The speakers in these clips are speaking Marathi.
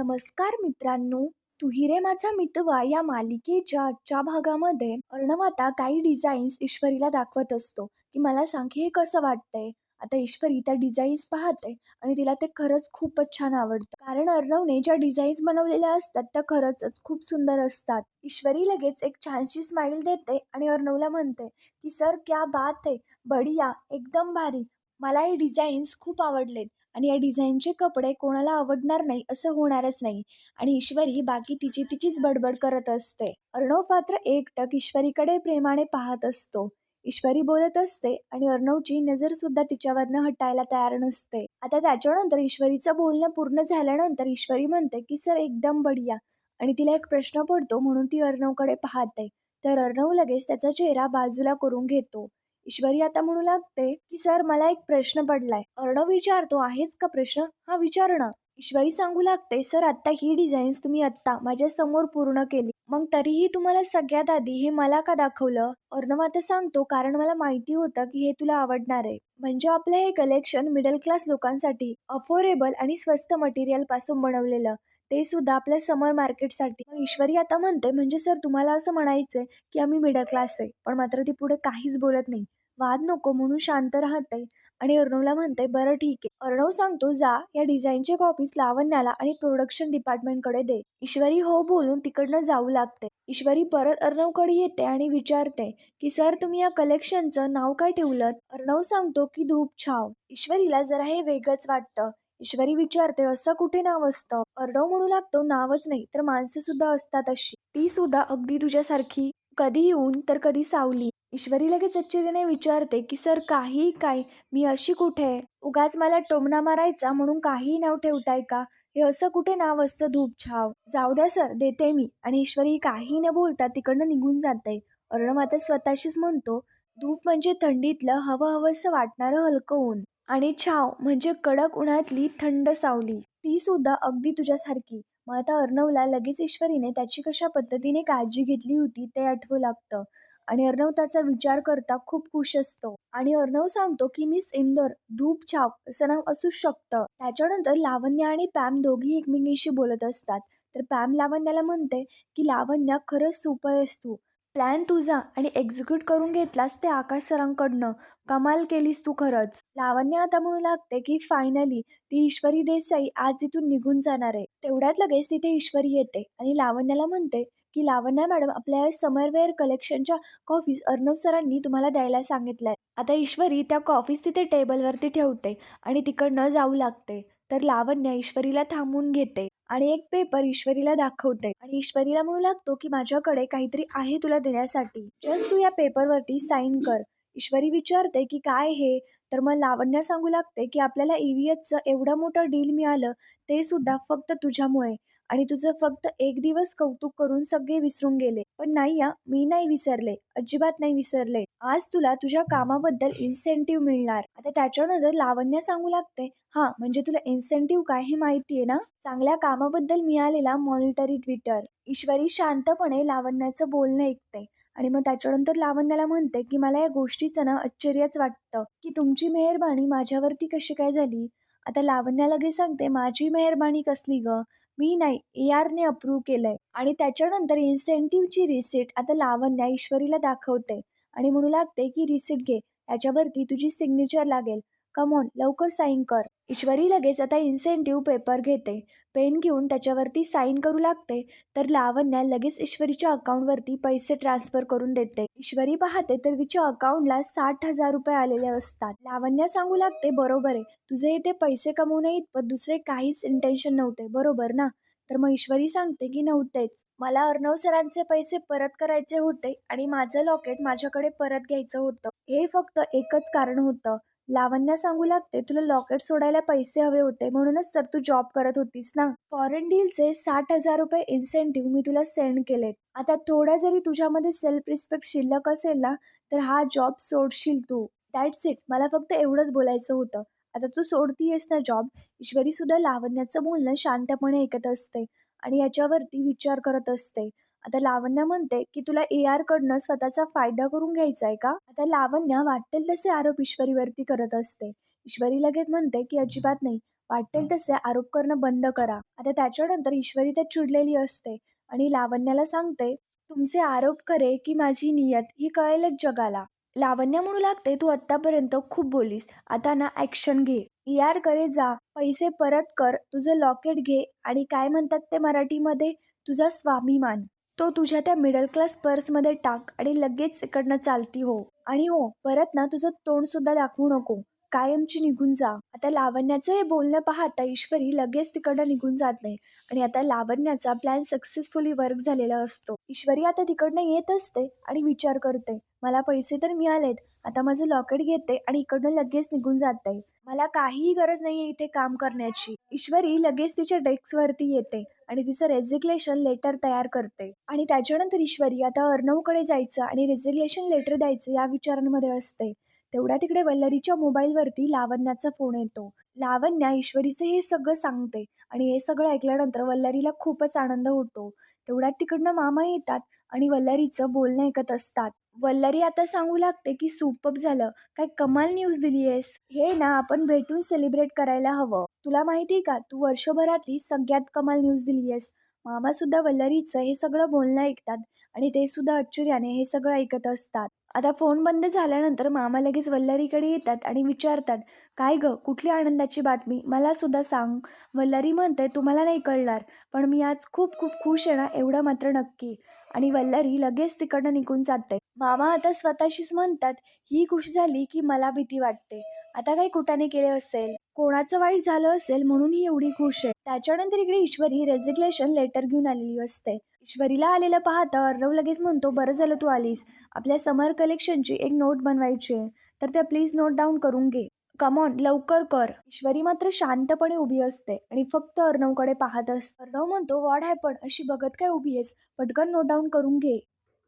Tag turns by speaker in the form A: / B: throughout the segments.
A: नमस्कार मित्रांनो तू हिरे माझा मितवा या मालिकेच्या आजच्या भागामध्ये अर्णव आता काही डिझाईन्स ईश्वरीला दाखवत असतो. की मला सांग हे कसं वाटतंय? आता ईश्वरी त्या डिझाईन्स पाहते आणि तिला ते खरंच खूपच छान आवडतं. कारण अर्णवने ज्या डिझाईन्स बनवलेल्या असतात त्या खरंच खूप सुंदर असतात. ईश्वरी लगेच एक छानशी स्माईल देते आणि अर्णवला म्हणते की सर क्या बात आहे बढिया. एकदम भारी. मला हे डिझाईन्स खूप आवडलेत. आणि या डिझाईनचे कपडे कोणाला आवडणार नाही असं होणारच नाही. आणि ईश्वरी बाकी तिची तिचीच बडबड करत असते. अर्णव मात्र एकटक ईश्वरीकडे प्रेमाने पाहत असतो. ईश्वरी बोलत असते आणि अर्णवची नजर सुद्धा तिच्यावरनं हटायला तयार नसते. आता त्याच्यानंतर ईश्वरीचं बोलणं पूर्ण झाल्यानंतर ईश्वरी म्हणते की सर एकदम बढिया. आणि तिला एक प्रश्न पडतो म्हणून ती अर्णवकडे पाहते. तर अर्णव लगेच त्याचा चेहरा बाजूला करून घेतो. ईश्वरी आता म्हणू लागते की सर मला एक प्रश्न पडलाय. अर्णव विचारतो आहेच का प्रश्न? हा विचार ना ईश्वरी सांगू लागते सर आत्ता ही डिझाईन्स तुम्ही आत्ता माझ्यासमोर पूर्ण केली. मग तरीही तुम्हाला सगळ्यात आधी हे मला का दाखवलं? अर्णव आता सांगतो कारण मला माहिती होतं की हे तुला आवडणार आहे. म्हणजे आपलं हे कलेक्शन मिडल क्लास लोकांसाठी अफोर्डेबल आणि स्वस्त मटेरियलपासून बनवलेलं. ते सुद्धा आपल्या समर मार्केटसाठी. मग ईश्वरी आता म्हणते म्हणजे सर तुम्हाला असं म्हणायचंय की आम्ही मिडल क्लास आहे पण मात्र ती पुढे काहीच बोलत नाही. वाद नको म्हणून शांत राहते आणि अर्णवला म्हणते बरं ठीक आहे. अर्णव सांगतो जा या डिझाईनचे कॉपीज लावण्याला आणि प्रोडक्शन डिपार्टमेंटकडे दे. ईश्वरी हो बोलून तिकडनं जाऊ लागते ईश्वरी परत अर्णवकडे येते आणि विचारते की सर तुम्ही या कलेक्शनचं नाव काय ठेवलं अर्णव सांगतो की धूप छाव. ईश्वरीला जरा हे वेगळंच वाटतं. ईश्वरी विचारते असं कुठे नाव असतं? अर्णव म्हणू लागतो नावच नाही तर माणसं सुद्धा असतात अशी. ती सुद्धा अगदी तुझ्यासारखी. कधी येऊन तर कधी सावली. ईश्वरी लगेच आश्चर्याने विचारते की सर काही काय मी अशी कुठे आहे? उगाच मला टोमणा मारायचा म्हणून काही नाव ठेवताय का? हे असं कुठे नाव असतं धूप छाव जाऊ द्या सर देते मी. आणि ईश्वरी काही न बोलता तिकडनं निघून जाते अर्णव आता स्वतःशीच म्हणतो धूप म्हणजे थंडीतलं हवं हवंसं वाटणारं हलकं ऊन आणि छाव म्हणजे कडक उन्हातली थंड सावली. ती सुद्धा अगदी तुझ्यासारखी. मग आता अर्णवला लगेच ईश्वरीने त्याची कशा पद्धतीने काळजी घेतली होती ते आठवू लागतं. आणि अर्णव त्याचा विचार करता खूप खुश असतो. आणि अर्णव सांगतो की मिस इंदोर धूप छाप असं नाव असू शकतं. त्याच्यानंतर लावण्य आणि पॅम दोघी एकमेकींशी बोलत असतात. तर पॅम लावण्याला म्हणते की लावण्य खरंच सुपर आहेस तू. प्लॅन तुझा आणि एक्झिक्यूट करून घेतलास ते आकाश सरांकडनं. कमाल केलीस तू खरंच. लावण्य आता म्हणू लागते की फायनली ती ईश्वरी देसाई आज इथून निघून जाणार आहे. तेवढ्यात लगेच तिथे ईश्वरी येते आणि लावण्याला म्हणते की लावण्या मॅडम आपल्या समरवेअर कलेक्शनच्या कॉफीज अर्णव सरांनी तुम्हाला द्यायला सांगितल्या. आता ईश्वरी त्या कॉफीज तिथे टेबलवरती ठेवते आणि तिकडनं जाऊ लागते. तर लावण्य ईश्वरीला थांबून घेते आणि एक पेपर ईश्वरीला दाखवते. आणि ईश्वरीला म्हणू लागतो की माझ्याकडे काहीतरी आहे तुला देण्यासाठी. जस्ट तू या पेपरवरती साईन कर. ईश्वरी विचारते की काय हे तर मग लावण्य सांगू लागते की आपल्याला ईव्हीएसचं एवढं मोठं डील मिळालं ते सुद्धा फक्त तुझ्यामुळे. आणि तुझं फक्त एक दिवस कौतुक करून सगळे विसरून गेले. पण नाही या मी नाही विसरले अजिबात नाही विसरले. आज तुला तुझ्या कामाबद्दल इन्सेंटिव्ह मिळणार. आता त्याच्यानंतर लावण्य सांगू लागते. हा म्हणजे तुला इन्सेंटिव्ह काय हे माहिती आहे ना? चांगल्या कामाबद्दल मिळालेला मॉनिटरी ट्विटर ईश्वरी शांतपणे लावण्याचं बोलणं ऐकते. आणि मग त्याच्यानंतर लावण्याला म्हणते की मला या गोष्टीचं ना आश्चर्यच वाटतं की तुमची मेहरबानी माझ्यावरती कशी काय झाली? आता लावण्या लगेच सांगते माझी मेहरबानी कसली ग? मी नाही ए आरने अप्रूव्ह केलंय. आणि त्याच्यानंतर इन्सेंटिव्हची रिसिट आता लावण्या ईश्वरीला दाखवते आणि म्हणू लागते की रिसिट घे त्याच्यावरती तुझी सिग्नेचर लागेल. कमॉन लवकर साईन कर. ईश्वरी लगेच आता इन्सेंटिव्ह पेपर घेते. पेन घेऊन त्याच्यावरती साईन करू लागते. तर लावण्या लगेच ईश्वरीच्या अकाउंटवरती पैसे ट्रान्सफर करून देते. ईश्वरी पाहते तर तिच्या अकाउंटला साठ हजार रुपये आलेले असतात. लावण्या सांगू लागते बरोबर आहे. तुझे इथे पैसे कमवणे इतपत दुसरे काहीच इंटेन्शन नव्हते. बरोबर ना? तर मग ईश्वरी सांगते की नव्हतेच. मला अर्णव सरांचे पैसे परत करायचे होते आणि माझं लॉकेट माझ्याकडे परत घ्यायचं होतं. हे फक्त एकच कारण होतं. लावण्या सांगू लागते तुला लॉकेट सोडायला पैसे हवे होते म्हणूनच तर तू जॉब करत होतीस ना? फॉरेन डीलचे साठ हजार रुपये इन्सेंटिव्ह मी तुला सेंड केलेत. आता थोडा जरी तुझ्यामध्ये सेल्फ रिस्पेक्ट शिल्लक असेल ना तर हा जॉब सोडशील तू. दॅट्स इट मला फक्त एवढंच बोलायचं होतं. आता तू सोडतीयेस ना जॉब ईश्वरी सुद्धा लावण्याचं बोलणं शांतपणे ऐकत असते आणि याच्यावरती विचार करत असते. आता लावण्या म्हणते की तुला ए आर कडनं स्वतःचा फायदा करून घ्यायचा आहे का? आता लावण्या वाटेल तसे आरोप ईश्वरीवरती करत असते. ईश्वरी लगेच म्हणते की अजिबात नाही. वाटेल तसे आरोप करणं बंद करा. आता त्याच्यानंतर ईश्वरी त्यात चिडलेली असते आणि लावण्याला सांगते तुमचे आरोप करे की माझी नियत ही कळेलच जगाला. लावण्य म्हणू लागते तू आत्तापर्यंत खूप बोलीस. आता ना ॲक्शन घे. यार करे जा. पैसे परत कर. तुझं लॉकेट घे. आणि काय म्हणतात ते मराठीमध्ये? तुझा स्वाभिमान. तो तुझ्या त्या मिडल क्लास पर्समध्ये टाक आणि लगेच इकडनं चालती हो. आणि हो परत ना तुझं तोंड सुद्धा दाखवू नको. कायमची निघून जा. आता लावण्याचं हे बोलणं पाहता ईश्वरी लगेच तिकडनं निघून जात नाही. आणि आता लावण्याचा प्लॅन सक्सेसफुली वर्क झालेला असतो. ईश्वरी आता तिकडनं येत असते आणि विचार करते. मला पैसे तर मिळालेत. आता माझं लॉकेट घेते आणि इकडनं लगेच निघून जाते. मला काहीही गरज नाहीये इथे काम करण्याची. ईश्वरी लगेच तिच्या डेस्कवरती येते आणि तिचं रेझिग्नेशन लेटर तयार करते. आणि त्याच्यानंतर ईश्वरी आता अर्णवकडे जायचं आणि रेझिग्नेशन लेटर द्यायचं या विचारांमध्ये असते. तेवढ्या तिकडे वल्लरीच्या मोबाईलवरती लावण्याचा फोन येतो. लावण्या ईश्वरीचं हे सगळं सांगते आणि हे सगळं ऐकल्यानंतर वल्लरीला खूपच आनंद होतो. तेवढ्यात तिकडनं मामा येतात आणि वल्लरीचं बोलणं ऐकत असतात. वल्लरी आता सांगू लागते की सुपअप झालं. काय कमाल न्यूज दिली आहेस. हे ना आपण भेटून सेलिब्रेट करायला हवं. तुला माहिती आहे का? तू वर्षभरातली सगळ्यात कमाल न्यूज दिली आहेस. मामा सुद्धा वल्लरीचं हे सगळं बोलणं ऐकतात आणि ते सुद्धा आश्चर्याने हे सगळं ऐकत असतात. आता फोन बंद झाल्यानंतर मामा लगेच वल्लरीकडे येतात आणि विचारतात काय ग कुठली आनंदाची बातमी? मला सुद्धा सांग. वल्लरी म्हणते तुम्हाला नाही कळणार पण मी आज खूप खूप खुश आहे ना एवढं मात्र नक्की. आणि वल्लरी लगेच तिकडनं निघून जाते. मामा आता स्वतःशीच म्हणतात ही खुश झाली की मला भीती वाटते. आता काही कुटाने केले असेल कोणाचं वाईट झालं असेल म्हणून ही एवढी खुश आहे. त्याच्यानंतर इकडे ईश्वरी रेझिग्नेशन लेटर घेऊन आलेली असते. ईश्वरीला आलेलं पाहता अर्णव लगेच म्हणतो बरं झालं तू आलीस. आपल्या समर कलेक्शनची एक नोट बनवायची आहे. तर त्या प्लीज नोट डाऊन करून घे. कमॉन लवकर कर. ईश्वरी मात्र शांतपणे उभी असते आणि फक्त अर्णवकडे पाहत असते. अर्णव म्हणतो वॉड हॅपन अशी बघत काय उभी आहेस? पटकन नोट डाऊन करून घे.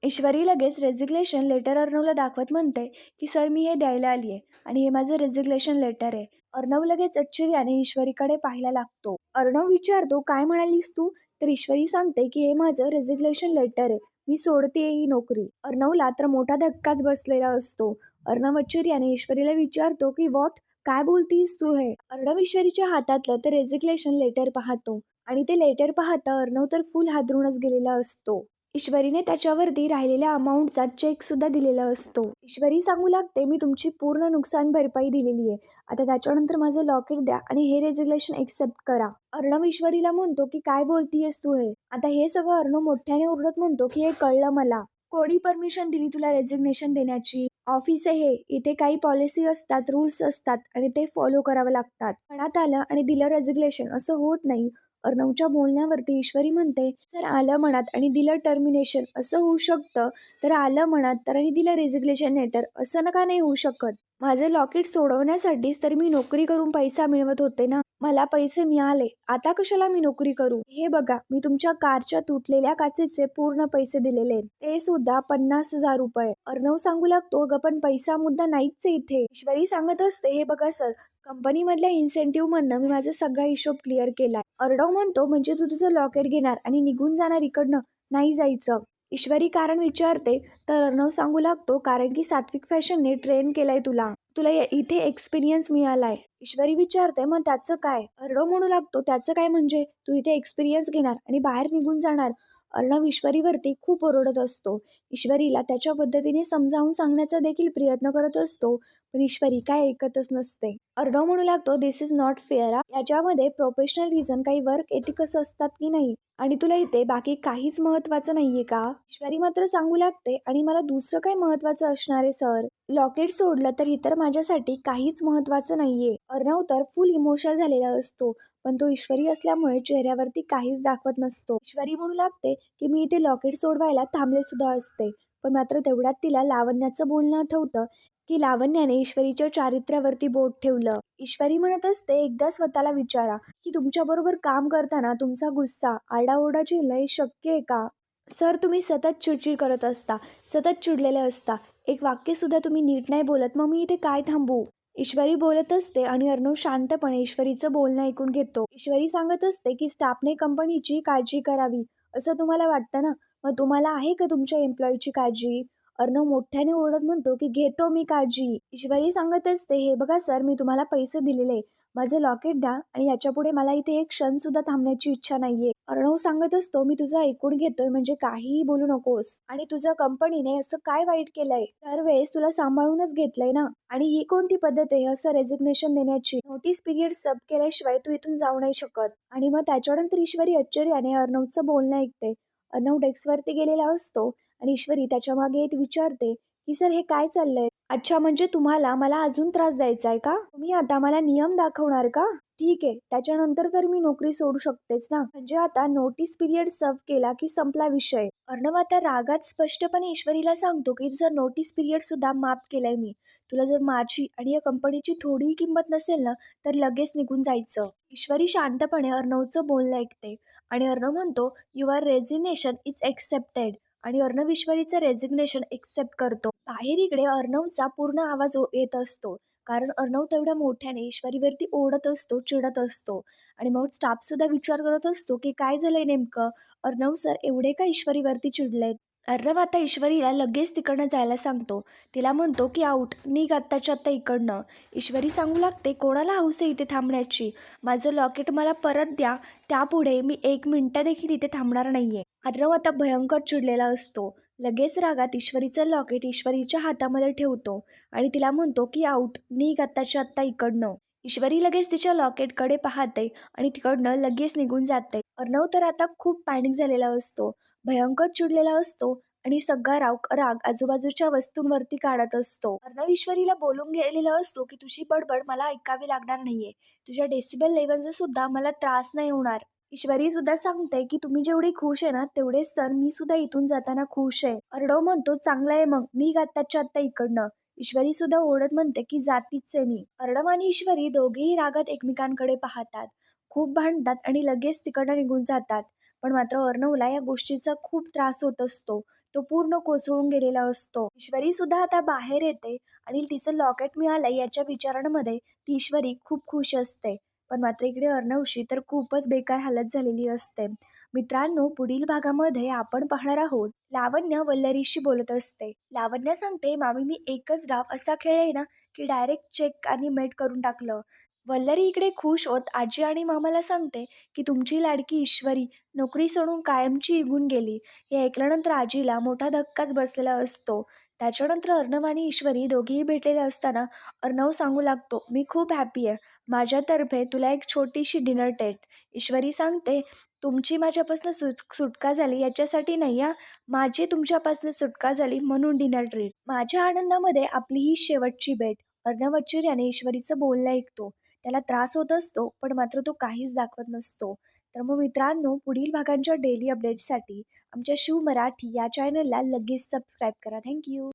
A: ईश्वरी लगेच रेझिग्नेशन लेटर अर्णवला दाखवत म्हणते की सर मी हे द्यायला आली आहे आणि हे माझं रेजिग्लेशन लेटर आहे. अर्णव लगेच आश्चर्याने ईश्वरीकडे पाहायला लागतो. अर्णव विचारतो काय म्हणालीस तू? तर ईश्वरी सांगते की हे माझं रेजिग्लेशन लेटर आहे. मी सोडते ही नोकरी. अर्णवला तर मोठा धक्काच बसलेला असतो. अर्णव आश्चर्याने ईश्वरीला विचारतो की वॉट? काय बोलतीस तू हे? अर्णव ईश्वरीच्या हातातलं तर रेझिग्नेशन लेटर पाहतो आणि ते लेटर पाहता अर्णव तर फुल हादरूनच गेलेला असतो. ईश्वरीने त्याच्यावरती राहिलेल्या अमाऊंटचा चेकसुद्धा दिलेला असतो. ईश्वरी सांगू लागते मी तुमची पूर्ण नुकसान भरपाई दिलेली आहे. आता त्याच्यानंतर माझं लॉकेट द्या आणि हे रेजिग्लेशन एक्सेप्ट करा. अर्णव ईश्वरीला म्हणतो की काय बोलतीयस तू हे? आता हे सगळं अर्णव मोठ्याने ओरडत म्हणतो की हे कळलं मला. कोणी परमिशन दिली तुला रेजिग्नेशन देण्याची? ऑफिस आहे हे. इथे काही पॉलिसी असतात रूल्स असतात आणि ते फॉलो करावं लागतात. मनात आलं आणि दिलं रेझिग्नेशन असं होत नाही. अर्णवच्या बोलण्यावरती ईश्वरी म्हणते जर आलं म्हणात आणि दिलं टर्मिनेशन असं होऊ शकतं. तर आलं म्हणात तर आणि दिलं रेझिग्नेशन लेटर असं का नाही होऊ शकत. माझं लॉकेट सोडवण्यासाठीच तर मी नोकरी करून पैसा मिळवत होते ना. मला पैसे मिळाले. आता कशाला मी नोकरी करू? हे बघा मी तुमच्या कारच्या तुटलेल्या काचेचे पूर्ण पैसे दिलेले ते सुद्धा पन्नास हजार रुपये. अर्णव सांगू लागतो ग पण पैसा मुद्दा नाहीच इथे. ईश्वरी सांगत असते हे बघा सर कंपनीमधल्या इन्सेंटिव्हमधनं मी माझा सगळा हिशोब क्लिअर केलाय. अर्डव म्हणतो म्हणजे तू तुझं लॉकेट घेणार आणि निघून जाणार इकडनं नाही जायचं. ईश्वरी कारण विचारते तर अर्णव सांगू लागतो कारण की सात्विक फॅशनने ट्रेन केलाय तुला. तुला इथे एक्सपिरियन्स मिळालाय. ईश्वरी विचारते मग त्याचं काय? अर्णव म्हणू लागतो त्याचं काय म्हणजे? तू इथे एक्सपिरियन्स घेणार आणि बाहेर निघून जाणार. अर्णव ईश्वरीवरती खूप ओरडत असतो. ईश्वरीला त्याच्या पद्धतीने समजावून सांगण्याचा देखील प्रयत्न करत असतो पण ईश्वरी काय ऐकतच नसते. अर्णव म्हणू लागतो दिस इज नॉट फेअर याच्यामध्ये प्रोफेशनल रिझन काही वर्क एथिकस असतात की नाही? आणि तुला इथे बाकी काहीच महत्वाचं नाहीये का? ईश्वरी मात्र सांगू लागते आणि मला दुसरं काय महत्वाचं असणार आहे सर लॉकेट सोडलं तर इतर माझ्यासाठी काहीच महत्वाचं नाहीये. अर्णव तर फुल इमोशनल झालेला असतो पण तो ईश्वरी असल्यामुळे चेहऱ्यावरती काहीच दाखवत नसतो. ईश्वरी म्हणू लागते की मी इथे लॉकेट सोडवायला थांबले सुद्धा असते पण मात्र तेवढ्यात तिला लावण्याचं बोलणं आठवतं. की लावण्याने ईश्वरीच्या चारित्र्यावरती बोट ठेवलं. ईश्वरी म्हणत असते एकदा स्वतःला विचारा की तुमच्याबरोबर काम करताना तुमचा गुस्सा आरडाओरडाची लय शक्य आहे का? सर तुम्ही सतत चिडचिड करत असता सतत चिडलेले असता. एक वाक्य सुद्धा तुम्ही नीट नाही बोलत मग मी इथे काय थांबू? ईश्वरी बोलत असते आणि अर्णव शांतपणे ईश्वरीचं बोलणं ऐकून घेतो. ईश्वरी सांगत असते की स्टाफने कंपनीची काळजी करावी असं तुम्हाला वाटतं ना? मग तुम्हाला आहे का तुमच्या एम्प्लॉईची काळजी? अर्णव मोठ्याने ओरडत म्हणतो की घेतो मी काळजी. ईश्वरी सांगत असते हे बघा सर मी तुम्हाला पैसे दिलेले. माझं लॉकेट द्या आणि याच्यापुढे मला इथे एक क्षण सुद्धा थांबण्याची इच्छा नाहीये. अर्णव सांगत असतो मी तुझं ऐकून घेतोय म्हणजे काहीही बोलू नकोस. आणि तुझ्या कंपनीने असं काय वाईट केलंय? दरवेळेस तुला सांभाळूनच घेतलंय ना? आणि ही कोणती पद्धत आहे असं रेजिग्नेशन देण्याची? नोटीस पिरियड सब केल्याशिवाय तू इथून जाऊ नाही शकत. आणि मग त्याच्यानंतर ईश्वरी आश्चर्याने अर्णवचं बोलणं ऐकते. अनव डेस्कवरती गेलेला असतो आणि ईश्वरी त्याच्यामागे येत विचारते की सर हे काय चाललंय? अच्छा म्हणजे तुम्हाला मला अजून त्रास द्यायचा आहे का? तुम्ही आता मला नियम दाखवणार का? ठीक आहे त्याच्यानंतर तर मी नोकरी सोडू शकतेच ना. म्हणजे आता नोटीस पिरियड सर्व केला की संपला विषय. अर्णव आता रागात स्पष्टपणे ईश्वरीला सांगतो की तुझा नोटीस पिरियड सुद्धा माफ केलाय मी. तुला जर माझी आणि या कंपनीची थोडीही किंमत नसेल ना तर लगेच निघून जायचं. ईश्वरी शांतपणे अर्णवचं बोलणं ऐकते. आणि अर्णव म्हणतो युअर रेझिग्नेशन इज एक्सेप्टेड आणि अर्णव ईश्वरीचं रेझिग्नेशन एक्सेप्ट करतो. बाहेर इकडे अर्णवचा पूर्ण आवाज येत असतो. कारण अर्णव तेवढ्या मोठ्याने ईश्वरीवरती ओढत असतो चिडत असतो आणि मग स्टाफ सुद्धा विचार करत असतो की काय झालंय नेमकं? अर्णव सर एवढे का ईश्वरीवरती चिडलेत? अर्णव आता ईश्वरीला लगेच तिकडनं जायला सांगतो. तिला म्हणतो की आऊट निघ आत्ताच्या आत्ता इकडनं. ईश्वरी सांगू लागते कोणाला हौस आहे इथे थांबण्याची? माझं लॉकेट मला परत द्या. त्यापुढे मी एक मिनटं देखील इथे थांबणार नाहीये. अर्णव आता भयंकर चिडलेला असतो. लगेच रागात ईश्वरीचं लॉकेट ईश्वरीच्या हातामध्ये ठेवतो आणि तिला म्हणतो की आऊट निघ आत्ताच्या आत्ता इकडनं. ईश्वरी लगेच तिच्या लॉकेटकडे पाहते आणि तिकडनं लगेच निघून जाते. अर्णव तर आता खूप पॅनिक झालेला असतो भयंकर चिडलेला असतो आणि सगळा राग राग आजूबाजूच्या वस्तूंवरती काढत असतो. अर्णव ईश्वरीला बोलून गेलेला असतो की तुझी बडबड मला ऐकावी लागणार नाहीये. तुझ्या डेसिबल लेवलचा सुद्धा मला त्रास नाही होणार. ईश्वरी सुद्धा सांगते की तुम्ही जेवढी खुश आहे ना तेवढेच सर मी सुद्धा इथून जाताना खुश आहे. अर्णव म्हणतो चांगला आहे मग निघ आत्ताच्या आत्ता इकडनं. ईश्वरी सुद्धा ओढत म्हणते की जातीच आहे मी. अर्णव आणि ईश्वरी दोघेही रागात एकमेकांकडे पाहतात. खूप भांडतात आणि लगेच तिकडनं निघून जातात. पण मात्र अर्णवला या गोष्टीचा खूप त्रास होत असतो. तो पूर्ण कोसळून गेलेला असतो. ईश्वरी सुद्धा आता बाहेर येते आणि तिचं लॉकेट मिळालं याच्या विचारांमध्ये ती ईश्वरी खूप खुश असते. पण मात्र इकडे अर्णवशी तर खूपच बेकार हालत झालेली असते. मित्रांनो पुढील भागामध्ये आपण पाहणार आहोत लावण्य वल्लरीशी बोलत असते. लावण्य सांगते मामी मी एकच डाव असा खेळले ना की डायरेक्ट चेक आणि मेट करून टाकलं. वल्लरी इकडे खुश होत आजी आणि मामाला सांगते की तुमची लाडकी ईश्वरी नोकरी सोडून कायमची निघून गेली. हे ऐकल्यानंतर आजीला मोठा धक्काच बसलेला असतो. त्याच्यानंतर अर्णव आणि ईश्वरी दोघेही भेटलेले असताना अर्णव सांगू लागतो मी खूप हॅपी आहे. माझ्यातर्फे तुला एक छोटीशी डिनर टेट ईश्वरी सांगते तुमची माझ्यापासून सुट सुटका झाली याच्यासाठी नाही या माझी तुमच्यापासून सुटका झाली म्हणून डिनर ट्रीट माझ्या आनंदामध्ये आपली ही शेवटची भेट. अर्णव याने ईश्वरीचं बोलणं ऐकतो. त्याला त्रास होत असतो पण मात्र तो काहीच दाखवत नसतो. तर मग मित्रांनो पुढील भागांच्या डेली अपडेट्ससाठी आमच्या शिव मराठी या चॅनलला लगेच सबस्क्राईब करा. थँक्यू